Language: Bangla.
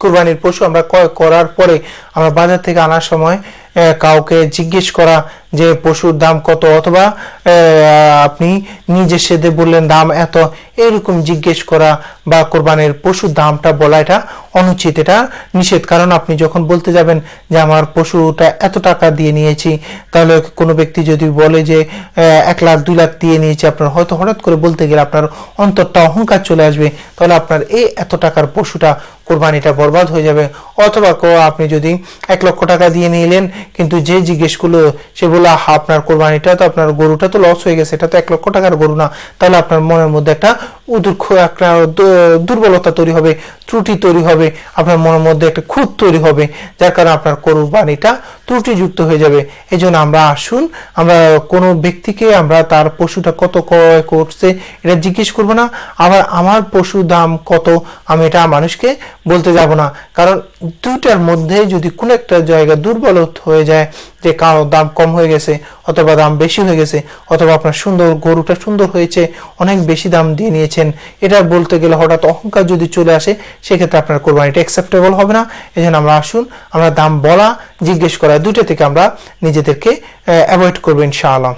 কুরবানির পশু আমরা ক্রয় করার পরে আমরা বাজার থেকে আনার সময় কাউকে জিজ্ঞেস করা যে পশুর দাম কত অথবা আপনি নিজে সেদে বললেন দাম এত, এরকম জিজ্ঞেস করা বা কোরবানির পশুর দামটা বলা এটা অনুচিত, এটা নিষেধ। কারণ আপনি যখন বলতে যাবেন যে আমার পশুটা এত টাকা দিয়ে নিয়েছি, তাহলে কোনো ব্যক্তি যদি বলে যে এক লাখ, দুই লাখ দিয়ে নিয়েছি, আপনার হয়তো হঠাৎ করে বলতে গেলে আপনার অন্তরটা অহংকার চলে আসবে, তাহলে আপনার এই এত টাকার পশুটা কোরবানিটা বরবাদ হয়ে যাবে। অথবা আপনি যদি এক লক্ষ টাকা দিয়ে নিলেন কিন্তু যে জিজ্ঞেস করল সে বলল আপনার কোরবানিটা তো, আপনার গরুটা তো লস হয়ে গেছে, এটা তো এক লক্ষ টাকার গরু না। তাহলে আপনার মনের মধ্যে একটা উদুর্খ একটা দুর্বলতা তৈরি হবে, ত্রুটি তৈরি হবে, আপনার মনের মধ্যে একটা খুঁত তৈরি হবে, যার কারণে আপনার কোরবানিটা ত্রুটিযুক্ত হয়ে যাবে। এই জন্য আমরা আসুন, আমরা কোনো ব্যক্তিকে আমরা তার পশুটা কত ক্রয় করছে এটা জিজ্ঞেস করব না। আবার আমার পশু দাম কত, আমি এটা মানুষকে বলতে যাব না। কারণ দুইটার মধ্যে যদি কোনো একটা জায়গা দুর্বল হয়ে যায় যে কারও দাম কম হয়ে গেছে অথবা দাম বেশি হয়ে গেছে, অথবা আপনার সুন্দর গরুটা সুন্দর হয়েছে, অনেক বেশি দাম দিয়ে নিয়েছেন। এটা বলতে গেলে হঠাৎ অহংকার যদি চলে আসে, সেক্ষেত্রে আপনার কোরবানিটা অ্যাকসেপ্টেবল হবে না। এই আমরা আসুন, আমরা দাম বলা জিজ্ঞেস করা দুটো থেকে আমরা নিজেদেরকে অ্যাভয়েড করব ইনশাআল্লাহ।